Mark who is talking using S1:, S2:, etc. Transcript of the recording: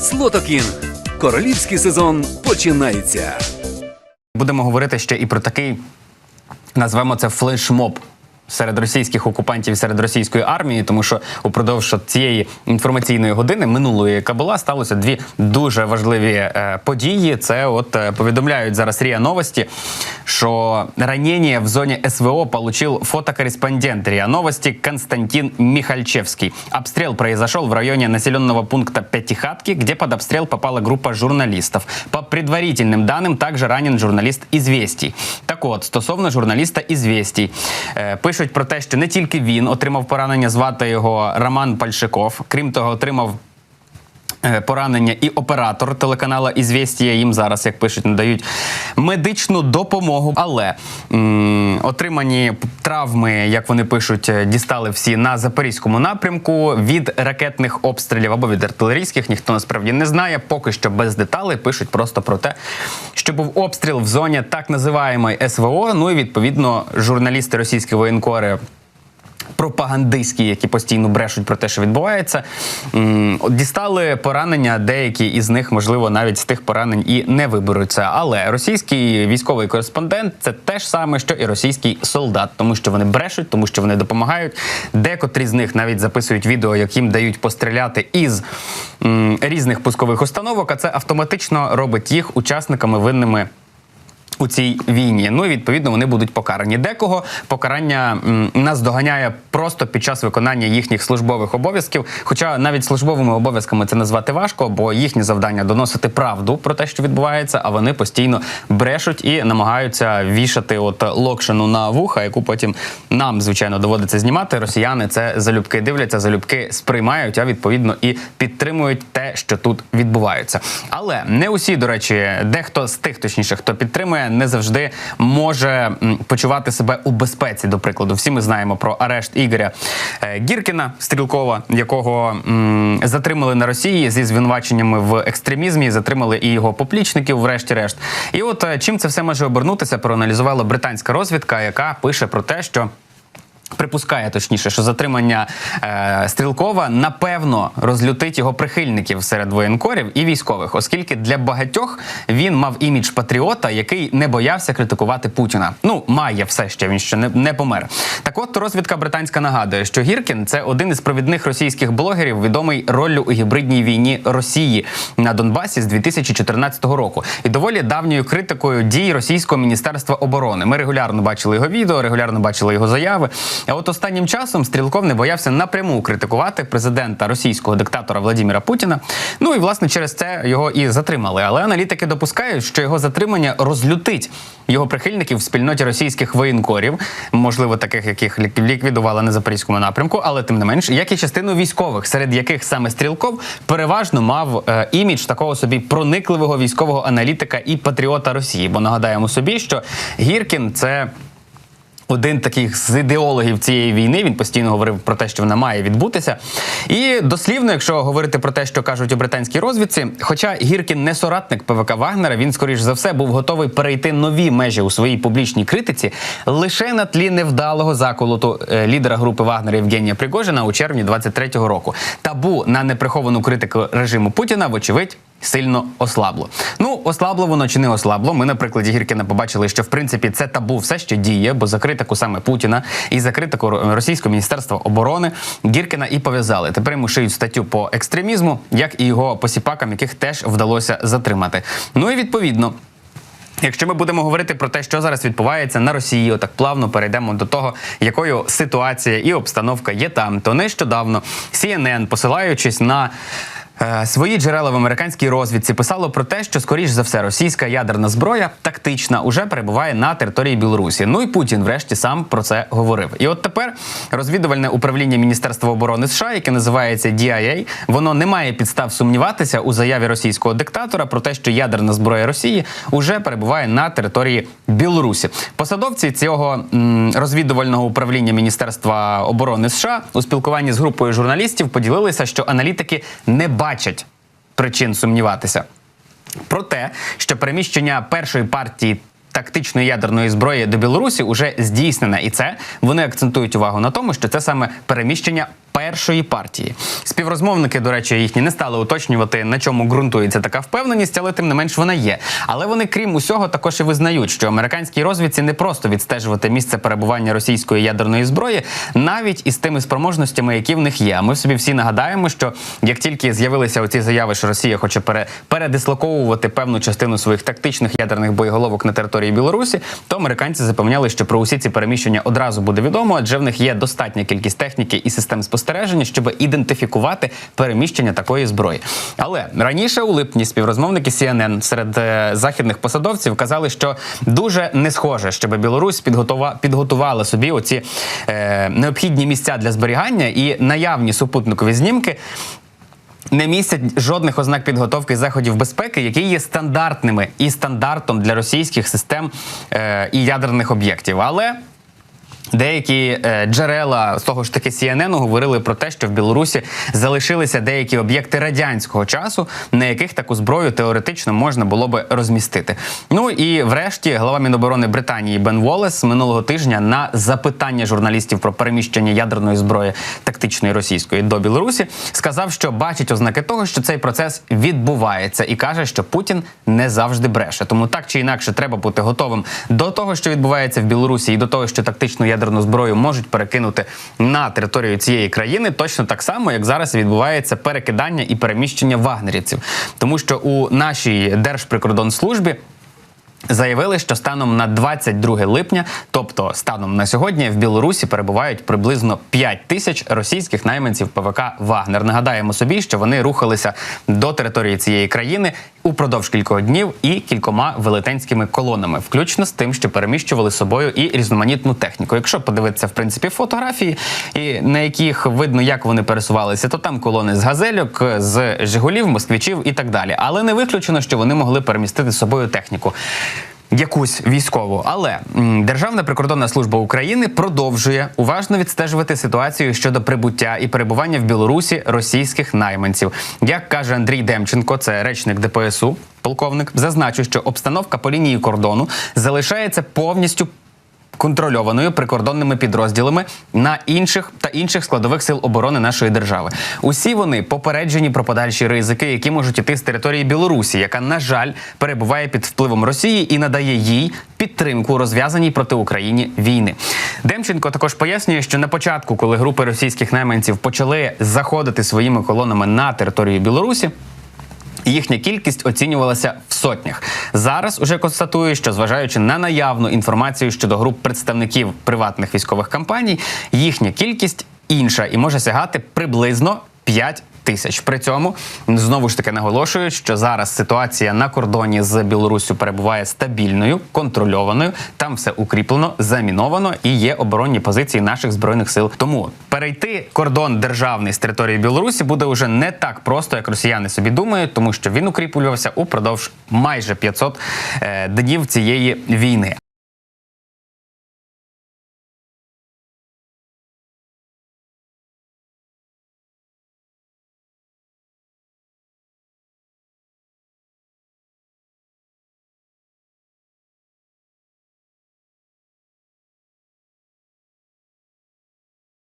S1: Слотокін. Королівський сезон починається.
S2: Будемо говорити ще і про такий, назвемо це флешмоб. Серед російських окупантів, серед російської армії, тому що упродовж цієї інформаційної години минулої, яка була, сталося дві дуже важливі е, події. Це от е, повідомляють зараз РІА Новості, що ранення в зоні СВО получил фотокорреспондент РИА Новости Константин Михальчевский. Обстрел произошел в районе населенного пункта Пятихатки, где под обстрел попала группа журналистов. По предварительным данным, также ранен журналіст «Ізвєстій». Так от, стосовно журналіста «Ізвєстій», е, пишуть про те, що не тільки він отримав поранення, звати його Роман Пальшиков. Крім того, отримав Поранення і оператор телеканала «Ізвєстія» їм зараз, як пишуть, надають медичну допомогу. Але м, отримані травми, як вони пишуть, е, дістали всі на запорізькому напрямку від ракетних обстрілів або від артилерійських. Ніхто насправді не знає. Поки що без деталей пишуть просто про те, що був обстріл в зоні так називаємої СВО. Ну і відповідно журналісти російські воєнкори пропагандистські, які постійно брешуть про те, що відбувається, дістали поранення. Деякі із них, можливо, навіть з тих поранень і не виберуться. Але російський військовий кореспондент це те ж саме, що і російський солдат, тому що вони брешуть, тому що вони допомагають. Декотрі з них навіть записують відео, яким дають постріляти із різних пускових установок. А це автоматично робить їх учасниками винними у цій війні. Ну і відповідно вони будуть покарані. Декого покарання нас доганяє просто під час виконання їхніх службових обов'язків. Хоча навіть службовими обов'язками це назвати важко, бо їхнє завдання доносити правду про те, що відбувається, а вони постійно брешуть і намагаються вішати от локшину на вуха, яку потім нам звичайно доводиться знімати. Росіяни це залюбки дивляться, залюбки сприймають, а відповідно і підтримують те, що тут відбувається. Але не усі, до речі, дехто з тих, точніше, хто підтримує, не завжди може почувати себе у безпеці. До прикладу, всі ми знаємо про арешт Ігоря е, Гіркіна Стрілкова, якого м, затримали на Росії зі звинуваченнями в екстремізмі, затримали і його поплічників, врешті-решт. І от е, чим це все може обернутися, проаналізувала британська розвідка, яка пише про те, що. Припускає точніше, що затримання е, Стрілкова напевно розлютить його прихильників серед воєнкорів і військових, оскільки для багатьох він мав імідж патріота, який не боявся критикувати Путіна. Ну має все ще він ще не, не помер. Так, от розвідка британська нагадує, що Гіркін це один із провідних російських блогерів, відомий роллю у гібридній війні Росії на Донбасі з 2014 року, і доволі давньою критикою дій російського міністерства оборони. Ми регулярно бачили його відео, регулярно бачили його заяви. А от останнім часом Стрілков не боявся напряму критикувати президента російського диктатора Владимира Путіна. Ну і власне через це його і затримали. Але аналітики допускають, що його затримання розлютить його прихильників в спільноті російських воєнкорів, можливо, таких, яких лік- ліквідували на запорізькому напрямку, але тим не менш, як і частину військових, серед яких саме Стрілков переважно мав е, імідж такого собі проникливого військового аналітика і патріота Росії. Бо нагадаємо собі, що Гіркін це. Один таких з ідеологів цієї війни він постійно говорив про те, що вона має відбутися. І дослівно, якщо говорити про те, що кажуть у британській розвідці, хоча Гіркін не соратник ПВК Вагнера, він скоріш за все був готовий перейти нові межі у своїй публічній критиці лише на тлі невдалого заколоту е, лідера групи Вагнера Євгенія Пригожина у червні 23-го року. Табу на неприховану критику режиму Путіна, вочевидь. Сильно ослабло. Ну, ослабло воно чи не ослабло. Ми на прикладі Гіркіна побачили, що в принципі це табу все ще діє, бо за критику саме Путіна і за критику російського міністерства оборони Гіркіна і пов'язали. Тепер йому шиють статтю по екстремізму, як і його посіпакам, яких теж вдалося затримати. Ну і відповідно. Якщо ми будемо говорити про те, що зараз відбувається на Росії, отак плавно перейдемо до того, якою ситуація і обстановка є там, то нещодавно CNN, посилаючись на свої джерела в американській розвідці, писало про те, що скоріш за все російська ядерна зброя тактична уже перебуває на території Білорусі. Ну і Путін, врешті, сам про це говорив. І от тепер розвідувальне управління Міністерства оборони США, яке називається DIA, воно не має підстав сумніватися у заяві російського диктатора про те, що ядерна зброя Росії уже перебуває на території Білорусі. Посадовці цього розвідувального управління Міністерства оборони США у спілкуванні з групою журналістів поділилися, що аналітики не бачать причин сумніватися. Про те, що переміщення першої партії тактичної ядерної зброї до Білорусі уже здійснена, і це вони акцентують увагу на тому, що це саме переміщення першої партії. Співрозмовники, до речі, їхні не стали уточнювати, на чому ґрунтується така впевненість, але тим не менш вона є. Але вони, крім усього, також і визнають, що американській розвідці не просто відстежувати місце перебування російської ядерної зброї, навіть із тими спроможностями, які в них є. А ми собі всі нагадаємо, що як тільки з'явилися оці заяви, що Росія хоче пере, передислоковувати певну частину своїх тактичних ядерних боєголовок на території Білорусі, то американці запевняли, що про усі ці переміщення одразу буде відомо, адже в них є достатня кількість техніки і систем спостереження, щоб ідентифікувати переміщення такої зброї. Але раніше у липні співрозмовники CNN серед е, західних посадовців казали, що дуже не схоже, щоб Білорусь підготува, підготувала собі оці е, необхідні місця для зберігання і наявні супутникові знімки не містять жодних ознак підготовки заходів безпеки, які є стандартними і стандартом для російських систем е, і ядерних об'єктів. Але Деякі е, джерела з того ж таки CNN говорили про те, що в Білорусі залишилися деякі об'єкти радянського часу, на яких таку зброю теоретично можна було би розмістити. Ну і врешті глава Міноборони Британії Бен Волес минулого тижня на запитання журналістів про переміщення ядерної зброї тактичної російської до Білорусі сказав, що бачить ознаки того, що цей процес відбувається, і каже, що Путін не завжди бреше. Тому так чи інакше треба бути готовим до того, що відбувається в Білорусі, і до того, що тактичну ядерну зброю можуть перекинути на територію цієї країни, точно так само, як зараз відбувається перекидання і переміщення вагнерівців, тому що у нашій держприкордонслужбі. Заявили, що станом на 22 липня, тобто станом на сьогодні, в Білорусі перебувають приблизно 5 тисяч російських найманців ПВК Вагнер. Нагадаємо собі, що вони рухалися до території цієї країни упродовж кількох днів і кількома велетенськими колонами, включно з тим, що переміщували собою і різноманітну техніку. Якщо подивитися, в принципі, фотографії, і на яких видно, як вони пересувалися, то там колони з газельок, з Жигулів, москвичів і так далі. Але не виключено, що вони могли перемістити з собою техніку. Якусь військову, але Державна прикордонна служба України продовжує уважно відстежувати ситуацію щодо прибуття і перебування в Білорусі російських найманців. Як каже Андрій Демченко, це речник ДПСУ, полковник, зазначу, що обстановка по лінії кордону залишається повністю контрольованою прикордонними підрозділами на інших та інших складових сил оборони нашої держави. Усі вони попереджені про подальші ризики, які можуть іти з території Білорусі, яка на жаль перебуває під впливом Росії і надає їй підтримку розв'язаній проти Україні війни. Демченко також пояснює, що на початку, коли групи російських найманців почали заходити своїми колонами на територію Білорусі. Їхня кількість оцінювалася в сотнях. Зараз уже констатую, що зважаючи на наявну інформацію щодо груп представників приватних військових компаній, їхня кількість інша і може сягати приблизно 5 тисяч. При цьому знову ж таки наголошують, що зараз ситуація на кордоні з Білоруссю перебуває стабільною, контрольованою. Там все укріплено, заміновано і є оборонні позиції наших збройних сил. Тому перейти кордон державний з території Білорусі буде вже не так просто, як росіяни собі думають, тому що він укріплювався упродовж майже 500 е, днів цієї війни.